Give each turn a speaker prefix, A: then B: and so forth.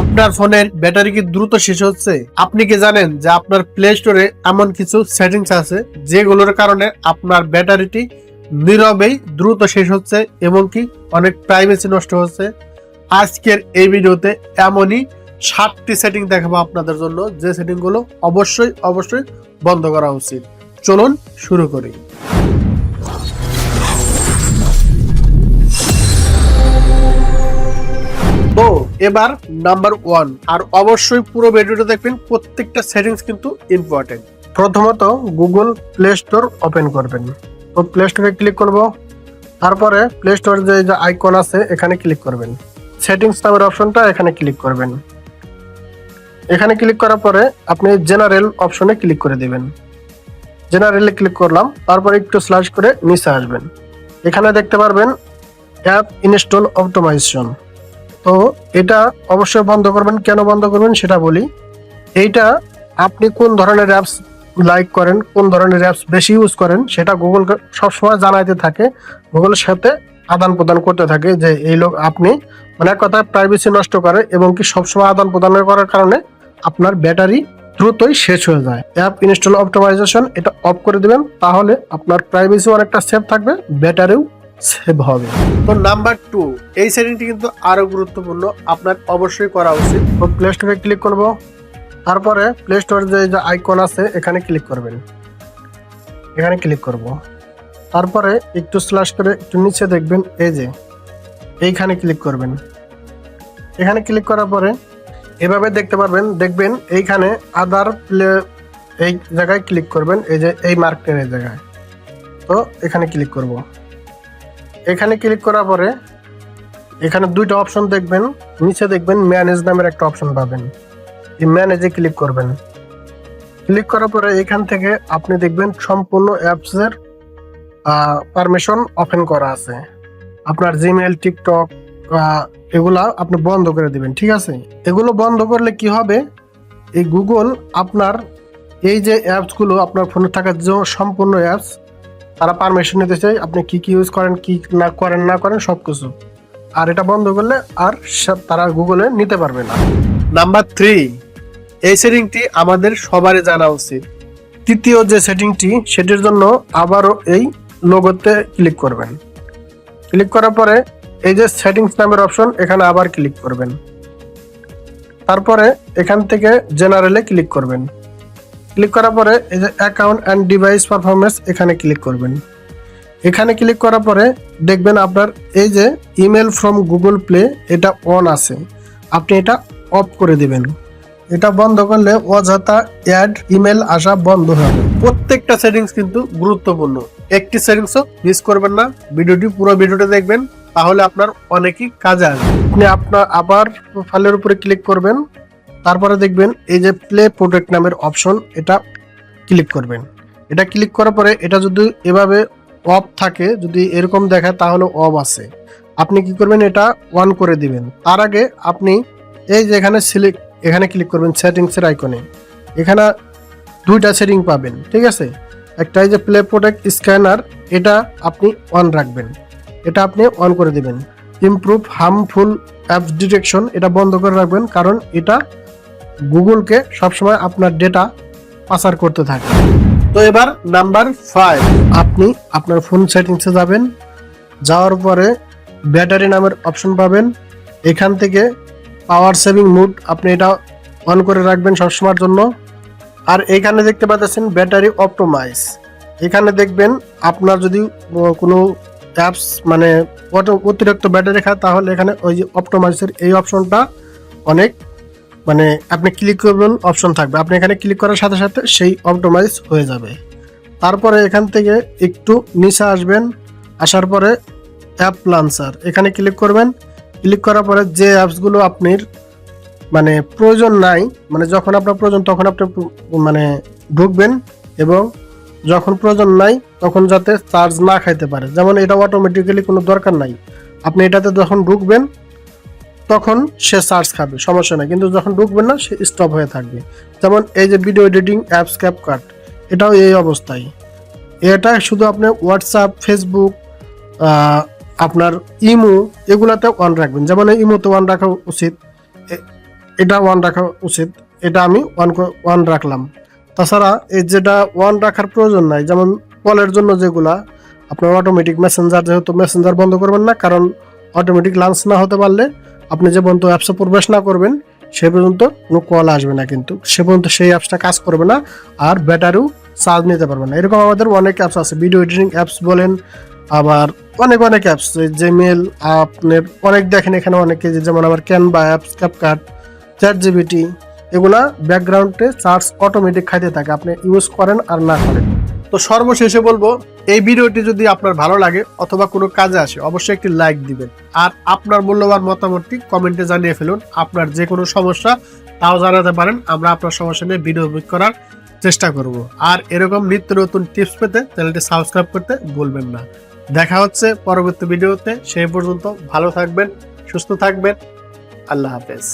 A: আপনার ফোনের ব্যাটারি কি দ্রুত শেষ হচ্ছে? আপনি কি জানেন যে আপনার প্লে স্টোরে এমন কিছু সেটিংস আছে যেগুলোর কারণে আপনার ব্যাটারিটি নীরবেই দ্রুত শেষ হচ্ছে এবং কি অনেক প্রাইভেসি নষ্ট হচ্ছে? আজকের এই ভিডিওতে এমনই সাতটি সেটিং দেখাবো আপনাদের জন্য। যে সেটিংগুলো অবশ্যই অবশ্যই বন্ধ করা উচিত। চলুন শুরু করি। এবার নাম্বার ওয়ান আর অবশ্যই পুরো ভিডিওটা দেখবেন, প্রত্যেকটা সেটিংস কিন্তু ইম্পর্টেন্ট প্রথমত গুগল প্লে স্টোর ওপেন করবেন। তো প্লে স্টোরে ক্লিক করব। তারপরে প্লে স্টোর যে আইকন আছে, এখানে ক্লিক করবেন। সেটিংস নামের অপশনটা এখানে ক্লিক করবেন। এখানে ক্লিক করার পরে আপনি জেনারেল অপশনে ক্লিক করে দিবেন। জেনারেলে ক্লিক করলাম, তারপরে একটু স্লাশ করে নিচে আসবেন। এখানে দেখতে পারবেন অ্যাপ ইনস্টল অপটোমাইজেশন তো এটা অবশ্যই বন্ধ করবেন। কেন বন্ধ করবেন সেটা বলি। এইটা আপনি কোন ধরনের অ্যাপস লাইক করেন, কোন ধরনের অ্যাপস বেশি ইউজ করেন, সেটা গুগল সবসময় জানাইতে থাকে। গুগলের সাথে আদান প্রদান করতে থাকে যে এই লোক আপনি মানে এক কথা প্রাইভেসি নষ্ট করে এবং কি সবসময় আদান প্রদান করার কারণে আপনার ব্যাটারি দ্রুতই শেষ হয়ে যায়। অ্যাপ ইনস্টল অপটোমাইজেশন এটা অফ করে দিবেন, তাহলে আপনার প্রাইভেসি অনেকটা সেফ থাকবে, ব্যাটারিও সেভ হবে। তো নাম্বার টু এই সেটিংটি কিন্তু আরও গুরুত্বপূর্ণ। আপনার অবশ্যই করা উচিত। তো প্লে স্টোরে ক্লিক করব। তারপরে প্লে স্টোর যে যে আইকন আছে এখানে ক্লিক করবেন। এখানে ক্লিক করব। তারপরে একটু স্ল্যাশ করে একটু নিচে দেখবেন এই যে এইখানে ক্লিক করবেন। এখানে ক্লিক করার পরে এভাবে দেখতে পারবেন দেখবেন এইখানে আদার প্লে এই জায়গায় ক্লিক করবেন এই যে এই মার্কেটের এই জায়গায়। তো এখানে ক্লিক করব। এখানে ক্লিক করার পরে এখানে দুইটা অপশন দেখবেন, নিচে দেখবেন ম্যানেজ নামের একটা অপশন পাবেন। এই ম্যানেজে ক্লিক করবেন। ক্লিক করার পরে এখান থেকে আপনি দেখবেন সম্পূর্ণ অ্যাপসের পারমিশন ওপেন করা আছে। আপনার জিমেল টিকটক এগুলা আপনি বন্ধ করে দিবেন, ঠিক আছে? এগুলো বন্ধ করলে কি হবে? এই গুগল আপনার এই যে অ্যাপসগুলো আপনার ফোনে থাকা যে সম্পূর্ণ অ্যাপস তারা পারমিশন নিতে চাই আপনি কি কি ইউজ করেন, কি না করেন না করেন সব কিছু আর এটা বন্ধ করলে আর তারা গুগলে নিতে পারবে না। নাম্বার থ্রি এই সেটিংটি আমাদের সবারই জানা উচিত। তৃতীয় যে সেটিংটি সেটির জন্য আবারও এই লোগোতে ক্লিক করবেন। ক্লিক করার পরে এই যে সেটিংস নামের অপশন এখানে আবার ক্লিক করবেন। তারপরে এখান থেকে জেনারেলে ক্লিক করবেন। ক্লিক করার পরে এই যে অ্যাকাউন্ট অ্যান্ড ডিভাইস পারফরমেন্স এখানে ক্লিক করবেন। এখানে ক্লিক করার পরে দেখবেন আপনার এই যে ইমেল ফ্রম গুগল প্লে এটা অন আছে। আপনি এটা অফ করে দিবেন। এটা বন্ধ করলে অযথা অ্যাড ইমেল আসা বন্ধ হবে প্রত্যেকটা সেটিংস কিন্তু গুরুত্বপূর্ণ। একটি সেটিংসও মিস করবেন না। ভিডিওটি, পুরো ভিডিওটা দেখবেন, তাহলে আপনার অনেকই কাজে আসবে। আপনি আপনার আবার ফাইলের উপরে ক্লিক করবেন। তারপরে দেখবেন এই যে প্লে প্রোটেক্ট নামের অপশন এটা ক্লিক করবেন। এটা ক্লিক করার পরে এটা যদি এভাবে অফ থাকে, যদি এরকম দেখায় তাহলে অফ আছে। আপনি কি করবেন, এটা অন করে দিবেন। তার আগে আপনি এই যে এখানে সিলেক্ট এখানে ক্লিক করবেন সেটিংসের আইকনে এখানে দুইটা সেটিং পাবেন, ঠিক আছে? একটা এই যে প্লে প্রোটেক্ট স্ক্যানার এটা আপনি অন রাখবেন। এটা আপনি অন করে দিবেন। ইমপ্রুভ হার্মফুল অ্যাপস ডিটেকশন এটা বন্ধ করে রাখবেন, কারণ এটা গুগলকে সবসময় আপনার ডেটা পাচার করতে থাকে। তো এবার নাম্বার ফাইভ আপনি আপনার ফোন সেটিংসে যাবেন, যাওয়ার পরে ব্যাটারি নামের অপশন পাবেন। এখান থেকে পাওয়ার সেভিং মুড আপনি এটা অন করে রাখবেন সবসময়ের জন্য। আর এখানে দেখতে পাচ্ছেন ব্যাটারি অপটোমাইজ এখানে দেখবেন আপনার যদি কোনো অ্যাপস মানে অত- অতিরিক্ত ব্যাটারি খায়, তাহলে এখানে ওই যে অপটোমাইজের এই অপশনটা অনেক মানে আপনি ক্লিক করবেন অপশন থাকবে। আপনি এখানে ক্লিক করার সাথে সাথে সেই অপটোমাইজ হয়ে যাবে। তারপরে এখান থেকে একটু নিচে আসবেন, আসার পরে অ্যাপ লান্সার এখানে ক্লিক করবেন ক্লিক করার পরে যে অ্যাপসগুলো আপনার মানে প্রয়োজন নাই মানে যখন আপনার প্রয়োজন তখন আপনি মানে ঢুকবেন এবং যখন প্রয়োজন নাই তখন যাতে চার্জ না খাইতে পারে। যেমন এটা অটোমেটিক্যালি কোনো দরকার নাই। আপনি এটাতে যখন ঢুকবেন তখন সে চার্জ খাবে, সমস্যা নাই। কিন্তু যখন ঢুকবেন না, সে স্টপ হয়ে থাকবে। যেমন এই যে ভিডিও এডিটিং অ্যাপস ক্যাপকাট এটাও এই অবস্থায়। এটা শুধু আপনি হোয়াটসঅ্যাপ ফেসবুক আপনার ইমো, এগুলাতে অন রাখবেন। যেমন ইমোতে অন রাখা উচিত এটা ওয়ান রাখা উচিত, এটা আমি ওয়ান ওয়ান রাখলাম। তাছাড়া এই যেটা ওয়ান রাখার প্রয়োজন নাই, যেমন কলের জন্য যেগুলা, আপনার অটোমেটিক মেসেঞ্জার যেহেতু মেসেঞ্জার বন্ধ করবেন না, কারণ অটোমেটিক লাঞ্চ না হতে পারলে আপনি যে পর্যন্ত অ্যাপসে প্রবেশ না করবেন, সে পর্যন্ত কোনো কল আসবে না কিন্তু। সে পর্যন্ত সেই অ্যাপসটা কাজ করবে না আর ব্যাটারিও চার্জ নিতে পারবে না। এরকম আমাদের অনেক অ্যাপস আছে ভিডিও এডিটিং অ্যাপস বলেন, আবার অনেক অনেক অ্যাপস জিমেল আপনার অনেক দেখেন এখানে অনেকে যেমন আমার Canva apps CapCut chat GPT এগুলা ব্যাকগ্রাউন্ডে চার্জ অটোমেটিক খাইতে থাকে, আপনি ইউজ করেন আর না করেন। তো সর্বশেষে বলব এই ভিডিওটি যদি আপনার ভালো লাগে অথবা কোনো কাজে আসে, অবশ্যই একটি লাইক দিবেন। আর আপনার মূল্যবান মতামতটি কমেন্টে জানিয়ে ফেলুন, আপনার যে কোনো সমস্যা তাও জানাতে পারেন, আমরা আপনার সমস্যা নিয়ে ভিডিও মেক করার চেষ্টা করব। আর এরকম নিত্য নতুন টিপস পেতে চ্যানেলটি সাবস্ক্রাইব করতে ভুলবেন না। দেখা হচ্ছে পরবর্তী ভিডিওতে, সেই পর্যন্ত ভালো থাকবেন, সুস্থ থাকবেন, আল্লাহ হাফেজ।